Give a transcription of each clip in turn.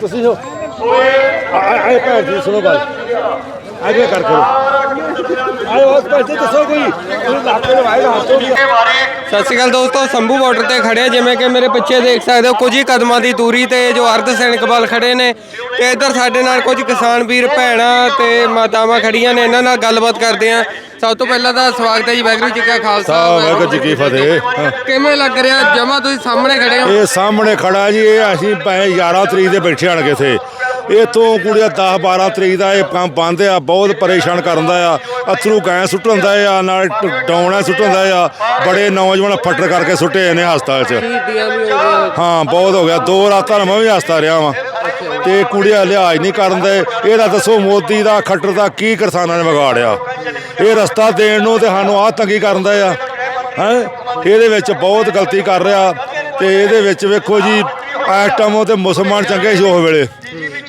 ਤੁਸੀਂ ਹੋ? ਆਏ ਭੈਣ ਜੀ ਸੁਣੋ। ਗੱਲ ਆਗੇ ਕਰ ਕਰੋ ਆਏ ਉਸ ਪੈਸੇ ਦੱਸੋ ਕੋਈ ਤੁਸੀਂ ਲੱਖ ਲਵਾਏ ਦਾ ਹੱਥੋਂ ਦੀ ਸਤਿ ਸ਼੍ਰੀ ਅਕਾਲ ਦੋਸਤੋ ਸੰਭੂ ਬਾਰਡਰ ਤੇ ਖੜੇ ਆ ਜਿਵੇਂ ਕਿ ਮੇਰੇ ਪਿੱਛੇ ਦੇਖ ਸਕਦੇ ਹੋ ਕੁਝ ਹੀ ਕਦਮਾਂ ਦੀ ਦੂਰੀ ਤੇ ਜੋ ਅਰਧ ਸੈਨਿਕ ਬਲ ਖੜੇ ਨੇ ਤੇ ਇੱਧਰ ਸਾਡੇ ਨਾਲ ਕੁਝ ਕਿਸਾਨ ਵੀਰ ਭੈਣਾਂ ਤੇ ਮਾਤਾਵਾਂ ਖੜੀਆਂ ਨੇ ਇਹਨਾਂ ਨਾਲ ਗੱਲਬਾਤ ਕਰਦੇ ਆ ਸਭ ਤੋਂ ਪਹਿਲਾਂ ਤਾਂ ਸਵਾਗਤ ਹੈ ਜੀ ਵਾਹਿਗੁਰੂ ਜੀ ਕਾ ਖਾਲਸਾ ਵਾਹਿਗੁਰੂ ਜੀ ਕੀ ਫਤਿਹ। ਹਾਂ। ਕਿਵੇਂ ਲੱਗ ਰਿਹਾ? ਜਮਾ ਤੁਸੀਂ ਸਾਹਮਣੇ ਖੜੇ ਹੋ? ਇਹ ਸਾਹਮਣੇ ਖੜਾ ਜੀ ਇਹ ਅਸੀਂ ਪੈ 11 ਤਰੀਕ ਦੇ ਬੈਠੇ ਆਣ ਕਿਥੇ ਇਥੋਂ। ਕੁੜੀਆਂ 10 12 ਤਰੀਕ ਦਾ ਇਹ ਕੰਮ ਬੰਦ ਆ ਬਹੁਤ ਪਰੇਸ਼ਾਨ ਕਰਦਾ ਆ ਅਥਰੂ ਗੈਂ ਸੁੱਟਣ ਦਾ ਆ ਨਾਲ ਡਾਉਣਾ ਸੁੱਟਣ ਦਾ ਆ ਬੜੇ ਨੌਜਵਾਨ ਫੱਟਰ ਕਰਕੇ ਸੁੱਟੇ ਨੇ ਹਸਪਤਾਲ 'ਚ। ਹੋ ਬਹੁਤ ਹੋ ਗਿਆ ਦੋ ਰਾਤਾਂ ਮੈਂ ਵੀ ਹਸਤਾ ਰਿਹਾ ਵਾਂ। ਤੇ ਕੁੜੀਆਂ ਲਿਹਾਜ਼ ਨਹੀਂ ਕਰਨ ਦੇ ਇਹਦਾ ਦੱਸੋ ਮੋਦੀ ਦਾ ਖੱਟਰ ਦਾ ਕੀ ਕਿਸਾਨਾਂ ਨੇ ਵਿਗਾੜਿਆ? ਇਹ ਰਸਤਾ ਦੇਣ ਨੂੰ ਤੇ ਸਾਨੂੰ ਆਹ ਤੰਗੀ ਕਰਨ ਦਾ ਆ ਹੈ? ਇਹਦੇ ਵਿੱਚ ਬਹੁਤ ਗਲਤੀ ਕਰ ਰਿਹਾ ਤੇ ਇਹਦੇ ਵਿੱਚ ਵੇਖੋ ਜੀ ਐਟਮ ਤੇ ਮੁਸਲਮਾਨ ਚੰਗੇ ਸੀ ਉਸ ਵੇਲੇ।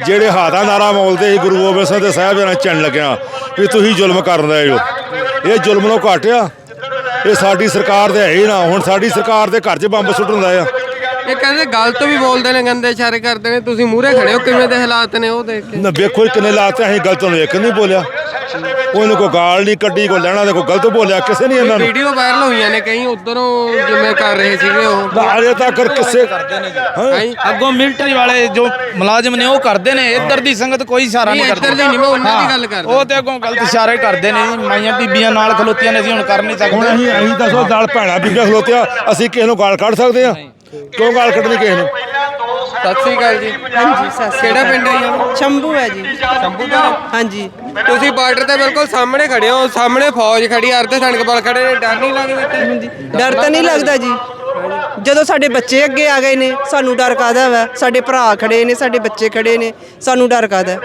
ਜਿਹੜੇ ਹਾਦਾ ਨਾਰਾ ਮੌਲਦੇ ਸੀ, ਗੁਰੂ ਗੋਬਿੰਦ ਸਿੰਘ ਦੇ ਸਾਹਿਬ ਨਾਲ ਚੰਨ ਲੱਗਿਆ ਵੀ ਤੁਸੀਂ ਜ਼ੁਲਮ ਕਰਨ ਦੇ ਹੋ। ਇਹ ਜ਼ੁਲਮ ਨੂੰ ਘਟਿਆ ਇਹ ਸਾਡੀ ਸਰਕਾਰ ਦੇ ਹੈ ਹੀ ਨਾ। ਹੁਣ ਸਾਡੀ ਸਰਕਾਰ ਦੇ ਘਰ 'ਚ ਬੰਬ ਸੁੱਟਣ ਦਾ ਆ। ਇਹ ਕਹਿੰਦੇ ਗਲਤ ਵੀ ਬੋਲਦੇ ਨੇ ਗੰਦੇ ਇਸ਼ਾਰੇ ਕਰਦੇ ਨੇ। ਤੁਸੀਂ ਮੂਹਰੇ ਖੜੇ ਹੋ ਕਿਵੇਂ ਦੇ ਹਾਲਾਤ ਨੇ ਉਹ ਦੇਖ ਕੇ? ਨਾ ਵੇਖੋ ਕਿੰਨੇ ਲਾਤੇ ਅਸੀਂ ਗਲਤ ਨੂੰ ਇੱਕ ਨਹੀਂ ਬੋਲਿਆ। ਉਹਨੂੰ ਕੋਈ ਗਾਲ ਨਹੀਂ ਕੱਢੀ ਕੋਈ ਲੈਣਾ ਤੇ ਕੋਈ ਗਲਤ ਬੋਲਿਆ ਕਿਸੇ ਨਹੀਂ ਇਹਨਾਂ ਨੂੰ। ਵੀਡੀਓ ਵਾਇਰਲ ਹੋਈਆਂ ਨੇ ਕਈ ਉਧਰੋਂ ਜਿਵੇਂ ਕਰ ਰਹੇ ਸੀਗੇ ਉਹ। ਨਾ ਅਜੇ ਤੱਕ ਕਿਸੇ ਹਾਂ। ਅੱਗੋਂ ਮਿਲਟਰੀ ਵਾਲੇ ਜੋ ਮੁਲਾਜ਼ਮ ਨੇ ਉਹ ਕਰਦੇ ਨੇ। ਇੱਧਰ ਦੀ ਸੰਗਤ ਕੋਈ ਇਸ਼ਾਰਾ ਨਹੀਂ ਨਹੀਂ, ਕਰਦੀ। ਇੱਧਰ ਦੀ ਨਹੀਂ, ਮੈਂ ਉਹਨਾਂ ਦੀ ਗੱਲ ਕਰਦਾ। ਉਹ ਤੇ ਅੱਗੋਂ ਗਲਤ ਇਸ਼ਾਰੇ ਕਰਦੇ ਨੇ। ਜੀ ਮਾਈਆਂ ਬੀਬੀਆਂ ਨਾਲ ਖਲੋਤੀਆਂ ਨੇ ਅਸੀਂ ਹੁਣ ਕਰ ਨਹੀਂ ਹੁਣ ਸਕਦੇ। ਅਸੀਂ ਅਸੀਂ ਦੱਸੋ ਦਲ ਭੈਣਾ ਬੀਬੀਆਂ ਖਲੋਤਿਆ ਅਸੀਂ ਕਿਸੇ ਨੂੰ ਗਾਲ ਕੱਢ ਸਕਦੇ ਆ ਕਿਉਂ ਗਾਲ ਕੱਢਣੀ ਕਿਸੇ ਨੂੰ? ਸਤਿ ਸ੍ਰੀ ਅਕਾਲ ਜੀ। ਹਾਂਜੀ ਸਤਿ ਸ਼੍ਰੀ ਕਿਹੜਾ। ਪਿੰਡ ਹੈ ਜੀ ਸ਼ੰਭੂ ਹੈ ਜੀ। ਸ਼ੰਭੂ ਦਾ? ਹਾਂਜੀ। ਤੁਸੀਂ ਬਾਰਡਰ ਤੇ ਬਿਲਕੁਲ ਸਾਹਮਣੇ ਖੜੇ ਹੋ ਸਾਹਮਣੇ ਫੌਜ ਖੜੀ ਆ, ਅਰਧ ਸੈਨਿਕ ਬਲ ਖੜੇ ਨੇ ਡਰ ਨਹੀਂ ਲੱਗਦਾ ਇੱਥੇ? ਡਰ ਤਾਂ ਨਹੀਂ ਲੱਗਦਾ ਜੀ। ਜਦੋਂ ਸਾਡੇ ਬੱਚੇ ਅੱਗੇ ਆ ਗਏ ਨੇ ਸਾਨੂੰ ਡਰ ਕਾਦਾ ਵਾ? ਸਾਡੇ ਭਰਾ ਖੜੇ ਨੇ ਸਾਡੇ ਬੱਚੇ ਖੜੇ ਨੇ ਸਾਨੂੰ ਡਰ ਕਾਦਾ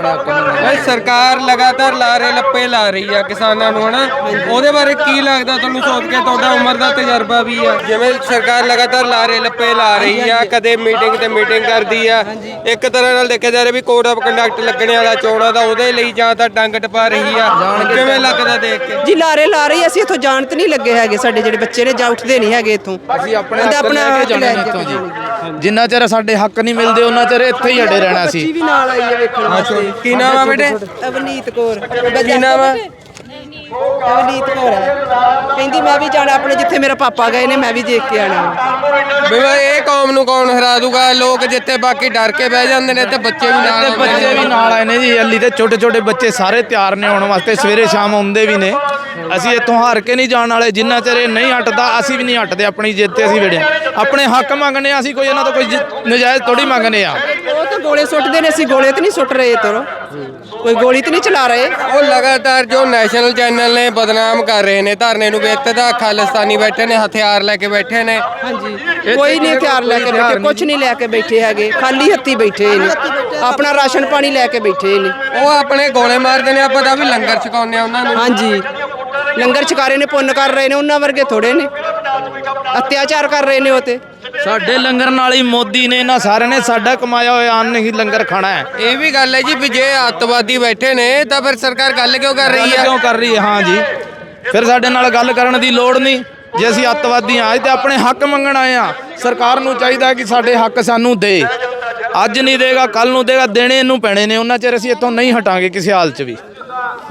ਇਹ ਸਰਕਾਰ ਲਗਾਤਾਰ ਲਾਰੇ ਲੱਪੇ ਲਾ ਰਹੀ ਆ ਕਿਸਾਨਾਂ ਨੂੰ ਹਨਾ? ਉਹਦੇ ਬਾਰੇ ਕੀ ਲੱਗਦਾ ਤੁਹਾਨੂੰ ਸੋਚ ਕੇ? ਤੁਹਾਡਾ ਉਮਰ ਦਾ ਤਜਰਬਾ ਵੀ ਆ। ਜਿਵੇਂ ਸਰਕਾਰ ਲਗਾਤਾਰ ਲਾਰੇ ਲੱਪੇ ਲਾ ਰਹੀ ਆ ਕਦੇ ਮੀਟਿੰਗ ਤੇ ਮੀਟਿੰਗ ਕਰਦੀ ਆ। ਇੱਕ ਤਰ੍ਹਾਂ ਨਾਲ ਦੇਖਿਆ ਜਾ ਰਿਹਾ ਵੀ ਕੋਡ ਆਫ ਕੰਡਕਟ ਲੱਗਣੇ ਵਾਲਾ ਚੋਣਾਂ ਦਾ ਉਹਦੇ ਲਈ ਜਾਂ ਤਾਂ ਡੰਗ ਟਪਾ ਰਹੀ ਆ। ਕਿਵੇਂ ਲੱਗਦਾ ਦੇਖ ਕੇ? ਜੀ ਲਾਰੇ ਲਾ ਰਹੀ ਅਸੀਂ ਇੱਥੋਂ ਜਾਣ ਤੇ ਨਹੀਂ ਲੱਗੇ ਹੈਗੇ ਸਾਡੇ ਜਿਹੜੇ ਬੱਚੇ ਨੇ ਜਾਂ ਉੱਠਦੇ ਨਹੀਂ ਹੈਗੇ ਇੱਥੋਂ। ਅਸੀਂ ਆਪਣੇ ਹੱਕ ਲੈ ਕੇ ਜਾਣਾ ਇੱਥੋਂ ਜੀ। ਜਿੰਨਾ ਚਿਰ ਸਾਡੇ ਹੱਕ ਨਹੀਂ ਮਿਲਦੇ ਉਹਨਾਂ ਚਿਰ ਇੱਥੇ ਹੀ ਅੜੇ ਰਹਿਣਾ ਬੱਚੀ ਸੀ ਵੀ ਨਾਲ ਆਈ ਹੈ ਵੇਖਣ ਵਾਸਤੇ। ਕੀ ਨਾਮ ਆ ਬੇਟੇ? ਅਵਨੀਤ ਕੌਰ। ਕੀ ਨਾਮ ਆ? ਅਵਨੀਤ ਕੌਰ ਹੈ। ਕਹਿੰਦੀ ਮੈਂ ਵੀ ਜਾਣਾ ਆਪਣੇ ਜਿੱਥੇ ਮੇਰਾ ਪਾਪਾ ਗਏ ਨੇ ਮੈਂ ਵੀ ਦੇਖ ਕੇ ਆਣਾ ਵੀ। ਬਈ ਇਹ ਕੌਮ ਨੂੰ ਕੌਣ ਹਰਾ ਦੂਗਾ? ਲੋਕ ਜਿੱਥੇ ਬਾਕੀ ਡਰ ਕੇ ਬਹਿ ਜਾਂਦੇ ਨੇ ਤੇ ਬੱਚੇ ਵੀ ਨਾਲ ਤੇ ਬੱਚੇ। ਵੀ ਨਾਲ ਆਏ ਨੇ ਜੀ ਹੱਲੀ ਤੇ ਛੋਟੇ ਛੋਟੇ ਬੱਚੇ ਸਾਰੇ ਤਿਆਰ ਨੇ ਆਉਣ ਵਾਸਤੇ ਸਵੇਰੇ ਸ਼ਾਮ ਆਉਂਦੇ ਵੀ ਨੇ। ਅਸੀਂ ਇੱਥੋਂ ਹਾਰ ਕੇ ਨਹੀਂ ਜਾਣ ਵਾਲੇ ਜਿੰਨਾ ਚਿਰ ਇਹ ਨਹੀਂ ਹਟਦਾ ਅਸੀਂ ਵੀ ਨਹੀਂ ਹਟਦੇ ਆਪਣੀ ਜਿੱਤ ਤੇ ਅਸੀਂ ਵੇੜੇ ਆਪਣੇ ਹੱਕ ਮੰਗਨੇ ਆ ਅਸੀਂ ਕੋਈ ਇਹਨਾਂ ਤੋਂ ਕੋਈ ਨਜਾਇਜ਼ ਥੋੜੀ ਮੰਗਨੇ ਆ। ਉਹ ਤਾਂ ਗੋਲੇ ਸੁੱਟਦੇ ਨੇ ਅਸੀਂ ਗੋਲੇ ਤੇ ਨਹੀਂ ਸੁੱਟ ਰਹੇ ਤਰੋ ਕੋਈ ਗੋਲੀ ਤੇ ਨਹੀਂ ਚਲਾ ਰਹੇ? ਉਹ ਲਗਾਤਾਰ ਜੋ ਨੈਸ਼ਨਲ ਚੈਨਲ ਨੇ ਬਦਨਾਮ ਕਰ ਰਹੇ ਨੇ ਧਰਨੇ ਨੂੰ ਵੇਖਤੇ ਤਾਂ ਖਾਲਿਸਤਾਨੀ ਬੈਠੇ ਨੇ ਹਥਿਆਰ ਲੈ ਕੇ ਬੈਠੇ ਨੇ। ਹਾਂਜੀ। ਕੋਈ ਨਹੀਂ ਹਥਿਆਰ ਲੈ ਕੇ ਬੈਠੇ ਕੁਝ ਨਹੀਂ ਲੈ ਕੇ ਬੈਠੇ ਹੈਗੇ। ਖਾਲੀ ਹੱਥੀ ਬੈਠੇ ਨੇ। ਆਪਣਾ ਰਾਸ਼ਨ ਪਾਣੀ ਲੈ ਕੇ ਬੈਠੇ ਨੇ। ਉਹ ਆਪਣੇ ਗੋਲੇ ਮਾਰਦੇ ਨੇ ਆਪਾਂ ਤਾਂ ਵੀ ਲੰਗਰ ਛਕਾਉਂਦੇ ਆ ਉਹਨਾਂ ਨੂੰ। ਹਾਂਜੀ। ਲੰਗਰ ਛਕਾਰੇ ਨੇ ਪੁੰਨ ਕਰ ਰਹੇ ਨੇ ਉਹਨਾਂ ਵਰਗੇ ਥੋੜੇ ਨੇ। ਅਤਿਆਚਾਰ ਕਰ ਰਹੇ ਨੇ ਉਹ ਤੇ। ਸਾਡੇ ਲੰਗਰ ਨਾਲ ਹੀ ਮੋਦੀ ਨੇ ਇਹਨਾਂ ਸਾਰਿਆਂ ਨੇ ਸਾਡਾ ਕਮਾਇਆ ਹੋਇਆ ਅੰਨ ਹੀ ਲੰਗਰ ਖਾਣਾ ਹੈ। ਇਹ ਵੀ ਗੱਲ ਹੈ ਜੀ ਵੀ ਜੇ ਅੱਤਵਾਦੀ ਬੈਠੇ ਨੇ ਤਾਂ ਫਿਰ ਸਰਕਾਰ ਗੱਲ ਕਿਉਂ ਕਰ ਰਹੀ ਹੈ? ਕਿਉਂ ਕਰ ਰਹੀ ਹੈ? ਹਾਂ ਜੀ। ਫਿਰ ਸਾਡੇ ਨਾਲ ਗੱਲ ਕਰਨ ਦੀ ਲੋੜ ਨਹੀਂ। ਜੇ ਅਸੀਂ ਅੱਤਵਾਦੀ ਹਾਂ ਤੇ ਆਪਣੇ ਹੱਕ ਮੰਗਣ ਆਏ ਆ ਸਰਕਾਰ ਨੂੰ ਚਾਹੀਦਾ ਕਿ ਸਾਡੇ ਹੱਕ ਸਾਨੂੰ ਦੇ। ਅੱਜ ਨਹੀਂ ਦੇਗਾ ਕੱਲ ਨੂੰ ਦੇਗਾ ਦੇਣੇ ਇਹਨੂੰ ਪੈਣੇ ਨੇ। ਉਹਨਾਂ ਚਿਰ ਅਸੀਂ ਇੱਥੋਂ ਨਹੀਂ ਹਟਾਂਗੇ ਕਿਸੇ ਹਾਲ 'ਚ ਵੀ।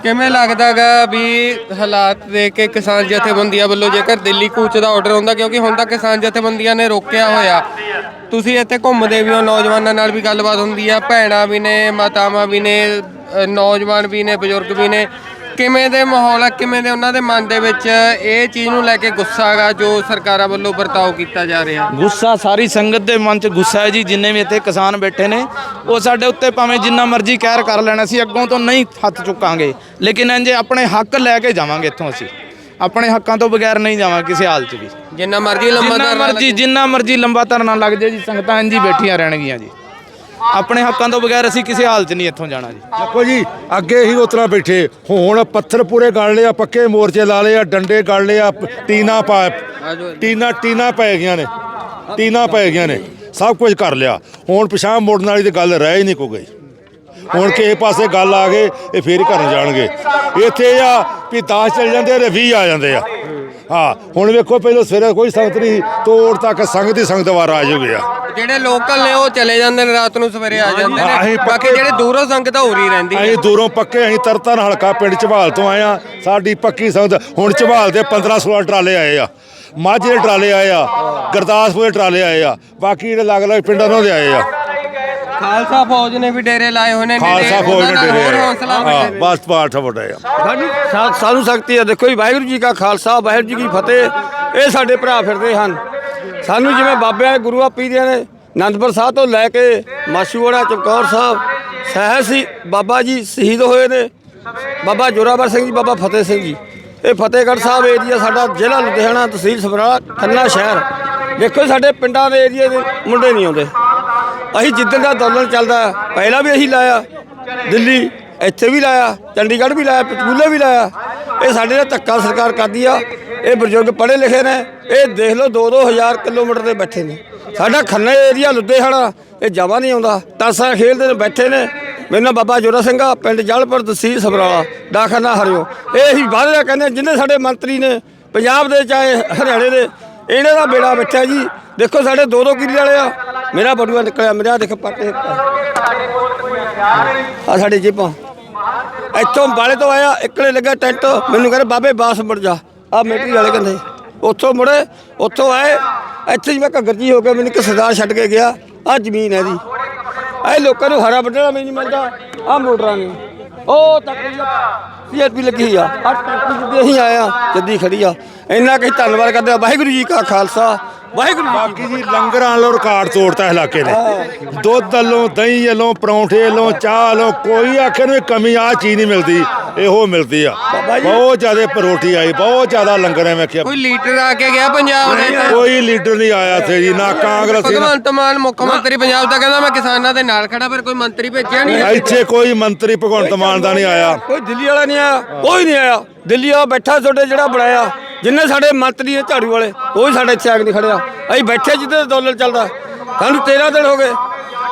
ਕਿਵੇਂ ਲੱਗਦਾਗਾ ਵੀ ਹਾਲਾਤ ਦੇਖ ਕੇ ਕਿਸਾਨ ਜਥੇਬੰਦੀਆਂ ਵੱਲੋਂ ਜੇਕਰ ਦਿੱਲੀ ਕੂਚ ਦਾ ਆਰਡਰ ਹੁੰਦਾ, ਕਿਉਂਕਿ ਹੁਣ ਤਾਂ ਕਿਸਾਨ ਜਥੇਬੰਦੀਆਂ ਨੇ ਰੋਕਿਆ ਹੋਇਆ। ਤੁਸੀਂ ਇੱਥੇ ਘੁੰਮਦੇ ਵੀ ਹੋ, ਨੌਜਵਾਨਾਂ ਨਾਲ ਵੀ ਗੱਲਬਾਤ ਹੁੰਦੀ ਆ, ਭੈਣਾਂ ਵੀ ਨੇ, ਮਾਤਾਵਾਂ ਵੀ ਨੇ ਨੌਜਵਾਨ ਵੀ ਨੇ, ਬਜ਼ੁਰਗ ਵੀ ਨੇ। ਕਿਵੇਂ ਦੇ ਮਾਹੌਲ ਆ ਕਿਵੇਂ ਦੇ ਉਹਨਾਂ ਦੇ ਮਨ ਦੇ ਵਿੱਚ ਇਹ ਚੀਜ਼ ਨੂੰ ਲੈ ਕੇ ਗੁੱਸਾ ਹੈਗਾ ਜੋ ਸਰਕਾਰਾਂ ਵੱਲੋਂ ਵਰਤਾਓ ਕੀਤਾ ਜਾ ਰਿਹਾ? ਗੁੱਸਾ ਸਾਰੀ ਸੰਗਤ ਦੇ ਮਨ 'ਚ ਗੁੱਸਾ ਹੈ ਜੀ ਜਿੰਨੇ ਵੀ ਇੱਥੇ ਕਿਸਾਨ ਬੈਠੇ ਨੇ ਉਹ ਸਾਡੇ ਉੱਤੇ ਭਾਵੇਂ ਜਿੰਨਾ ਮਰਜ਼ੀ ਕਹਿਰ ਕਰ ਲੈਣਾ ਸੀ ਅੱਗੋਂ ਤੋਂ ਨਹੀਂ ਹੱਥ ਚੁੱਕਾਂਗੇ। ਲੇਕਿਨ ਇੰਜੇ ਆਪਣੇ ਹੱਕ ਲੈ ਕੇ ਜਾਵਾਂਗੇ ਇੱਥੋਂ ਅਸੀਂ। ਆਪਣੇ ਹੱਕਾਂ ਤੋਂ ਬਗੈਰ ਨਹੀਂ ਜਾਵਾਂਗੇ ਕਿਸੇ ਹਾਲ 'ਚ ਵੀ। ਜਿੰਨਾ ਮਰਜ਼ੀ ਲੰਬਾ ਜਿੰਨਾ ਧਰਨਾ ਮਰਜ਼ੀ ਜਿੰਨਾ ਮਰਜ਼ੀ ਲੰਬਾ ਧਰਨਾ ਲੱਗ ਜਾਏ ਜੀ ਸੰਗਤਾਂ ਇੰਜੀ ਬੈਠੀਆਂ ਰਹਿਣਗੀਆਂ ਜੀ। ਆਪਣੇ ਹੱਕਾਂ ਤੋਂ ਬਗੈਰ ਅਸੀਂ ਕਿਸੇ ਹਾਲ 'ਚ ਨਹੀਂ ਇੱਥੋਂ ਜਾਣਾ ਜੀ। ਦੇਖੋ ਜੀ, ਅੱਗੇ ਹੀ ਉਤਰਾ ਬੈਠੇ। ਹੁਣ ਪੱਥਰ ਪੂਰੇ ਗਾੜ ਲਿਆ ਪੱਕੇ ਮੋਰਚੇ ਲਾ ਲਏ ਆ, ਡੰਡੇ ਗੜ ਲਏ ਆ, ਟੀਨਾ ਪਾ ਟੀਨਾ ਟੀਨਾ ਪੈ ਗਈਆਂ ਨੇ। ਟੀਨਾ ਪੈ ਗਈਆਂ ਨੇ। ਸਭ ਕੁਝ ਕਰ ਲਿਆ। ਹੁਣ ਪਿਛਾਂ ਮੋੜਨ ਵਾਲੀ ਤੇ ਗੱਲ ਰਹਿ ਹੀ ਨਹੀਂ ਕੋ ਗਈ ਹੁਣ ਕਿਸੇ ਪਾਸੇ ਗੱਲ ਆ ਗਏ ਇਹ ਫੇਰ ਹੀ ਘਰ ਜਾਣਗੇ। ਇੱਥੇ ਇਹ ਆ ਵੀ 10 ਚੱਲ ਜਾਂਦੇ ਆ ਤੇ 20 ਆ ਜਾਂਦੇ ਆ। ਹਾਂ ਹੁਣ ਵੇਖੋ ਪਹਿਲਾਂ ਸਵੇਰੇ ਕੋਈ ਸੰਗਤ ਨਹੀਂ ਤੋੜ ਤੱਕ ਸੰਗਤ ਹੀ ਸੰਗਤ ਵਾਰ ਆ ਜੂਗੇ ਆ। ਜਿਹੜੇ ਲੋਕਲ ਨੇ ਉਹ ਚਲੇ ਜਾਂਦੇ ਨੇ ਰਾਤ ਨੂੰ ਸਵੇਰੇ ਆ ਜਾਂਦੇ ਹਾਂ, ਅਸੀਂ ਨੇ ਪੱਕੇ- ਬਾਕੀ ਜਿਹੜੇ ਦੂਰੋਂ ਸੰਗਤ ਆ ਹੋ ਰਹੀ ਰਹਿੰਦੀ ਹੈ ਅਸੀਂ ਦੂਰੋਂ ਪੱਕੇ ਅਸੀਂ ਤਰਤਨ ਹਲਕਾ ਪਿੰਡ ਝਬਾਲ ਤੋਂ ਆਏ ਆ। ਸਾਡੀ ਪੱਕੀ ਸੰਗਤ ਹੁਣ ਝਬਾਲ ਦੇ 15 16 ਟਰਾਲੇ ਆਏ ਆ। ਮਾਝੇ ਦੇ ਟਰਾਲੇ ਆਏ ਆ ਗੁਰਦਾਸਪੁਰ ਦੇ ਟਰਾਲੇ ਆਏ ਆ। ਬਾਕੀ ਜਿਹੜੇ ਲੱਗ ਲੱਗ ਪਿੰਡਾਂ ਤੋਂ ਦੇ ਆਏ ਆ। ਖਾਲਸਾ ਫੌਜ ਨੇ ਵੀ ਡੇਰੇ ਲਾਏ ਹੋਏ ਨੇ ਖਾਲਸਾ ਫੌਜ ਨੇ ਡੇਰੇ ਹਾਂ। ਬਸ ਪਾਠ ਵੱਡਾ ਆ। ਸਾਡੀ ਸਾ- ਸਾਨੂੰ ਸ਼ਕਤੀ ਹੈ ਦੇਖੋ ਜੀ ਵਾਹਿਗੁਰੂ ਜੀ ਕਾ ਖਾਲਸਾ ਵਾਹਿਗੁਰੂ ਜੀ ਕੀ ਫਤਿਹ। ਇਹ ਸਾਡੇ ਭਰਾ ਫਿਰਦੇ ਹਨ। ਸਾਨੂੰ ਜਿਵੇਂ ਬਾਬਿਆਂ ਨੇ ਗੁਰੂਆਂ ਪੀਰਿਆਂ ਨੇ ਆਨੰਦਪੁਰ ਸਾਹਿਬ ਤੋਂ ਲੈ ਕੇ ਮਾਛੂਵਾੜਾ ਚਮਕੌਰ ਸਾਹਿਬ ਸਹਿਬ ਸੀ ਬਾਬਾ ਜੀ ਸ਼ਹੀਦ ਹੋਏ ਨੇ। ਬਾਬਾ ਜੋਰਾਵਰ ਸਿੰਘ ਜੀ ਬਾਬਾ ਫਤਿਹ ਸਿੰਘ ਜੀ। ਇਹ ਫਤਿਹਗੜ੍ਹ ਸਾਹਿਬ ਏਰੀਆ ਸਾਡਾ ਜ਼ਿਲ੍ਹਾ ਲੁਧਿਆਣਾ ਤਹਿਸੀਲ ਸਮਰਾਲਾ ਖੰਨਾ ਸ਼ਹਿਰ। ਦੇਖੋ ਸਾਡੇ ਪਿੰਡਾਂ ਦੇ ਏਰੀਏ ਦੇ ਮੁੰਡੇ ਨਹੀਂ ਆਉਂਦੇ। ਅਸੀਂ ਜਿੱਦਣ ਦਾ ਅੰਦੋਲਨ ਚੱਲਦਾ, ਪਹਿਲਾਂ ਵੀ ਅਸੀਂ ਲਾਇਆ, ਦਿੱਲੀ ਇੱਥੇ ਵੀ ਲਾਇਆ, ਚੰਡੀਗੜ੍ਹ ਵੀ ਲਾਇਆ ਪਟਕੂਲੇ ਵੀ ਲਾਇਆ। ਇਹ ਸਾਡੇ ਨਾਲ ਧੱਕਾ ਸਰਕਾਰ ਕਰਦੀ ਆ, ਇਹ ਬਜ਼ੁਰਗ ਪੜ੍ਹੇ ਲਿਖੇ ਨੇ, ਇਹ ਦੇਖ ਲਓ 2-2000 ਕਿਲੋਮੀਟਰ ਦੇ ਬੈਠੇ ਨੇ। ਸਾਡਾ ਖੰਨਾ ਏਰੀਆ ਲੁਧਿਆਣਾ, ਇਹ ਜਮਾ ਨਹੀਂ ਆਉਂਦਾ। ਤਾਸਾ ਖੇਡਦੇ ਨੇ, ਬੈਠੇ ਨੇ। ਮੇਰੇ ਬਾਬਾ ਜੋਰਾ ਸਿੰਘ ਆ, ਪਿੰਡ ਜਲਪੁਰ, ਤਹਿਸੀਲ ਸਬਰਾਲਾ ਡਾਖਾਨਾ ਹਰਿਓ। ਇਹ ਅਸੀਂ ਵਾਅਦਾ ਕਹਿੰਦੇ ਜਿੰਨੇ ਸਾਡੇ ਮੰਤਰੀ ਨੇ, ਪੰਜਾਬ ਦੇ ਚਾਹੇ ਹਰਿਆਣੇ ਦੇ, ਇਹਨਾਂ ਦਾ ਬੇੜਾ ਬੱਚਾ ਜੀ। ਦੇਖੋ ਸਾਡੇ ਦੋ ਦੋ ਕਿੱਲੇ ਵਾਲੇ ਆ। ਮੇਰਾ ਬੜੂਆ ਨਿਕਲਿਆ ਮੇਰਾ ਦੇਖ ਪੱਟੇ ਆ। ਸਾਡੇ ਜੇਬਾਂ। ਇੱਥੋਂ ਬਾਲੇ ਤੋਂ ਆਇਆ, ਇਕਲੇ ਲੱਗਾ ਟੈਂਟ। ਮੈਨੂੰ ਕਹਿੰਦੇ, ਬਾਬੇ, ਬਾਸ ਮੁੜ ਜਾ। ਆ ਮਿਲਟਰੀ ਵਾਲੇ ਕਹਿੰਦੇ, ਉੱਥੋਂ ਮੁੜੇ, ਉੱਥੋਂ ਆਏ। ਇੱਥੇ ਜੀ ਮੈਂ ਘੱਗਰ ਹੋ ਕੇ ਮੈਨੂੰ ਇੱਕ ਸਰਦਾਰ ਛੱਡ ਕੇ ਗਿਆ। ਆ ਜ਼ਮੀਨ ਹੈ ਦੀ ਇਹ ਲੋਕਾਂ ਨੂੰ ਹਰਾ ਵੱਢਣਾ ਵੀ ਨਹੀਂ ਮਿਲਦਾ। ਆ ਮੋਟਰਾਂ ਨੇ। ਉਹ ਤੱਕ ਸੀਆਰਪੀ ਲੱਗੀ ਆ। ਆ ਟਰੱਕ ਜਿੱਦੇ ਅਸੀਂ ਆਇਆ ਜੱਦੀ ਖੜੀ ਆ। ਇੰਨਾ ਕਿ ਧੰਨਵਾਦ ਕਰਦੇ ਆ। ਵਾਹਿਗੁਰੂ ਜੀ ਕਾ ਖਾਲਸਾ। ਵਾਹਿਗੁਰੂ ਬਾਕੀ ਜੀ ਲੰਗਰਾਂ ਵਾਲੋਂ ਰਿਕਾਰਡ ਤੋੜਤਾ ਇਲਾਕੇ ਨੇ। ਦੁੱਧ ਵੱਲੋਂ ਦਹੀਂ ਵੱਲੋਂ ਪਰੌਂਠੇ ਵੱਲੋਂ ਚਾਹ ਵੱਲੋਂ ਕੋਈ ਆਖੇ ਨੂੰ ਕਮੀ ਆ ਚੀਜ਼ ਨਹੀਂ ਮਿਲਦੀ ਇਹੋ ਮਿਲਦੀ ਆ। ਬਹੁਤ ਜ਼ਿਆਦਾ ਪਰੋਠੀ ਆਈ ਬਹੁਤ ਜ਼ਿਆਦਾ ਲੰਗਰ ਐ ਵੇਖਿਆ ਕੋਈ ਲੀਡਰ ਆ ਕੇ ਗਿਆ ਪੰਜਾਬ ਦੇ? ਕੋਈ ਲੀਡਰ ਨਹੀਂ ਆਇਆ ਇੱਥੇ ਜੀ ਨਾ ਕਾਂਗਰਸੀ ਨਾ ਭਗਵੰਤ ਮਾਨ ਮੁੱਖ ਮੰਤਰੀ ਪੰਜਾਬ ਦਾ ਕਹਿੰਦਾ ਮੈਂ ਕਿਸਾਨਾਂ ਦੇ ਨਾਲ ਖੜਾ ਪਰ ਕੋਈ ਮੰਤਰੀ ਭੇਜਿਆ ਨਹੀਂ? ਇੱਥੇ ਕੋਈ ਮੰਤਰੀ ਭਗਵੰਤ ਮਾਨ ਦਾ ਨਹੀਂ ਆਇਆ। ਕੋਈ ਦਿੱਲੀ ਵਾਲਾ ਨਹੀਂ ਆਇਆ ਕੋਈ ਨਹੀਂ ਆਇਆ। ਦਿੱਲੀ ਆ ਬੈਠਾ ਤੁਹਾਡੇ ਜਿਹੜਾ ਬਣਾਇਆ। ਜਿੰਨੇ ਸਾਡੇ ਮੰਤਰੀ ਨੇ ਝਾੜੂ ਵਾਲੇ, ਉਹ ਵੀ ਸਾਡੇ ਇੱਥੇ ਆ ਕੇ ਨਹੀਂ ਖੜਿਆ ਅਸੀਂ ਬੈਠੇ ਜਿੱਦੇ ਅੰਦੋਲਨ ਚੱਲਦਾ। ਸਾਨੂੰ 13 ਦਿਨ ਹੋ ਗਏ।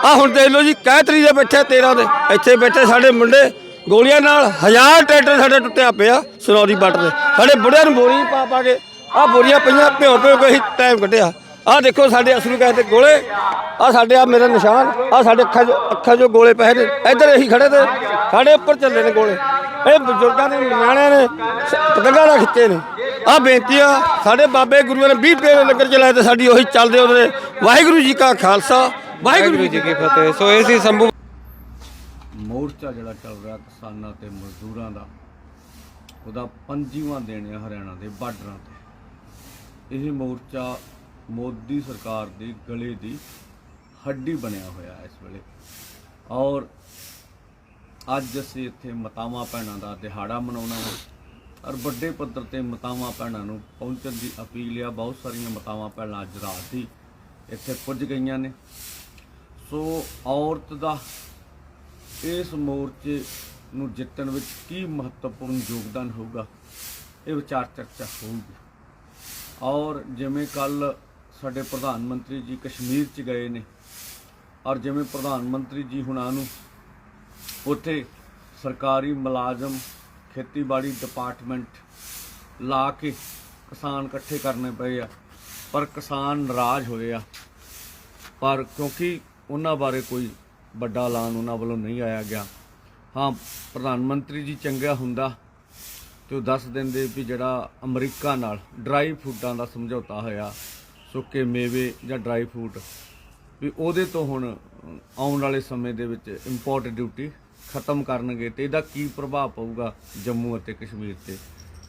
ਆ ਹੁਣ ਦੇਖ ਲਓ ਜੀ ਕਹਿਤਰੀ ਦੇ ਬੈਠੇ 13 ਦੇ। ਇੱਥੇ ਬੈਠੇ ਸਾਡੇ ਮੁੰਡੇ, ਗੋਲੀਆਂ ਨਾਲ ਹਜ਼ਾਰ ਟਰੈਕਟਰ ਸਾਡੇ ਟੁੱਟਿਆ ਪਿਆ ਸਰੌਰੀ ਬੱਟ ਦੇ ਸਾਡੇ ਬੁੜਿਆਂ ਨੂੰ ਬੋਰੀ ਪਾ ਪਾ ਕੇ ਆ ਬੋਰੀਆਂ ਪਈਆਂ ਭਿਓ ਭਿਓ ਕੇ ਅਸੀਂ ਟਾਈਮ ਕੱਢਿਆ। ਆ ਦੇਖੋ ਸਾਡੇ ਅਸਲੀ ਕਹੇ ਤੇ ਗੋਲੇ ਆ ਸਾਡੇ ਆ ਮੇਰਾ ਨਿਸ਼ਾਨ ਆ ਸਾਡੇ ਅੱਖਾਂ 'ਚ ਅੱਖਾਂ 'ਚੋਂ ਗੋਲੇ ਪਏ ਨੇ ਇੱਧਰ ਅਸੀਂ ਖੜੇ ਤੇ ਸਾਡੇ ਉੱਪਰ ਚੱਲੇ ਨੇ ਗੋਲੇ। ਇਹ ਬਜ਼ੁਰਗਾਂ ਦੇ ਨਿਆਣਿਆਂ ਨੇ ਪਤੰਗਾਂ ਦਾ ਖਿੱਚੇ ਨੇ। ਆ ਬੇਨਤੀ ਆ ਸਾਡੇ ਬਾਬੇ ਗੁਰੂਆਂ ਨੇ 20 ਰੁਪਏ ਦੇ ਲੰਗਰ ਚਲਾਏ ਤੇ ਸਾਡੀ ਉਹੀ ਚੱਲਦੇ ਉਹਦੇ ਵਾਹਿਗੁਰੂ ਜੀ ਕਾ ਖਾਲਸਾ ਵਾਹਿਗੁਰੂ ਜੀ ਕੀ ਫਤਿਹ। ਸੋ ਇਹ ਸੀ ਸੰਭੂ ਮੋਰਚਾ ਜਿਹੜਾ ਚੱਲ ਰਿਹਾ ਕਿਸਾਨਾਂ ਤੇ ਮਜ਼ਦੂਰਾਂ ਦਾ ਉਹਦਾ ਪੰਜੀਵਾਂ ਦਿਨ ਹੈ ਹਰਿਆਣਾ ਦੇ ਬਾਰਡਰਾਂ ਤੇ। ਇਹ ਮੋਰਚਾ ਮੋਦੀ ਸਰਕਾਰ ਦੇ ਗਲੇ ਦੀ ਹੱਡੀ ਬਣਿਆ ਹੋਇਆ ਇਸ ਵੇਲੇ। ਔਰ ਅੱਜ ਅਸੀਂ ਇੱਥੇ ਮਤਾਵਾਂ ਭੈਣਾਂ ਦਾ ਦਿਹਾੜਾ ਮਨਾਉਣਾ ਹੈ। ਔਰ ਵੱਡੇ ਪੱਧਰ ਤੇ ਮਤਾਵਾਂ ਭੈਣਾਂ ਨੂੰ ਪਹੁੰਚਣ ਦੀ ਅਪੀਲ ਆ। ਬਹੁਤ ਸਾਰੀਆਂ ਮਤਾਵਾਂ ਭੈਣਾਂ ਅੱਜ ਰਾਤ ਹੀ ਇੱਥੇ ਪੁੱਜ ਗਈਆਂ ਨੇ। ਸੋ ਔਰਤ ਦਾ ਇਸ ਮੋਰਚੇ ਨੂੰ ਜਿੱਤਣ ਵਿੱਚ ਕੀ ਮਹੱਤਵਪੂਰਨ ਯੋਗਦਾਨ ਹੋਊਗਾ, ਇਹ ਵਿਚਾਰ ਚਰਚਾ ਹੋਊਗੀ। ਔਰ ਜਿਵੇਂ ਕੱਲ ਸਾਡੇ ਪ੍ਰਧਾਨ ਮੰਤਰੀ ਜੀ ਕਸ਼ਮੀਰ 'ਚ ਗਏ ਨੇ। ਔਰ ਜਿਵੇਂ ਪ੍ਰਧਾਨ ਮੰਤਰੀ ਜੀ ਹੁਣਾਂ ਨੂੰ ਉੱਥੇ ਸਰਕਾਰੀ ਮੁਲਾਜ਼ਮ, ਖੇਤੀਬਾੜੀ ਡਿਪਾਰਟਮੈਂਟ ਲਾ ਕੇ ਕਿਸਾਨ ਇਕੱਠੇ ਕਰਨੇ ਪਏ ਆ। ਪਰ ਕਿਸਾਨ ਨਾਰਾਜ਼ ਹੋਏ ਆ। ਪਰ ਕਿਉਂਕਿ ਉਹਨਾਂ ਬਾਰੇ ਕੋਈ ਵੱਡਾ ਐਲਾਨ ਉਹਨਾਂ ਵੱਲੋਂ ਨਹੀਂ ਆਇਆ ਗਿਆ। ਹਾਂ, ਪ੍ਰਧਾਨ ਮੰਤਰੀ ਜੀ ਚੰਗਾ ਹੁੰਦਾ ਤੇ ਉਹ ਦੱਸ ਦਿੰਦੇ ਵੀ ਜਿਹੜਾ ਅਮਰੀਕਾ ਨਾਲ ਡਰਾਈ ਫੂਡਾਂ ਦਾ ਸਮਝੌਤਾ ਹੋਇਆ। ਸੁੱਕੇ ਮੇਵੇ ਜਾਂ ਡਰਾਈ ਫਰੂਟ ਵੀ ਉਹਦੇ ਤੋਂ ਹੁਣ ਆਉਣ ਵਾਲੇ ਸਮੇਂ ਦੇ ਵਿੱਚ ਇੰਪੋਰਟ ਡਿਊਟੀ ਖਤਮ ਕਰਨਗੇ ਤੇ ਇਹਦਾ ਕੀ ਪ੍ਰਭਾਵ ਪਊਗਾ ਜੰਮੂ ਅਤੇ ਕਸ਼ਮੀਰ ਤੇ?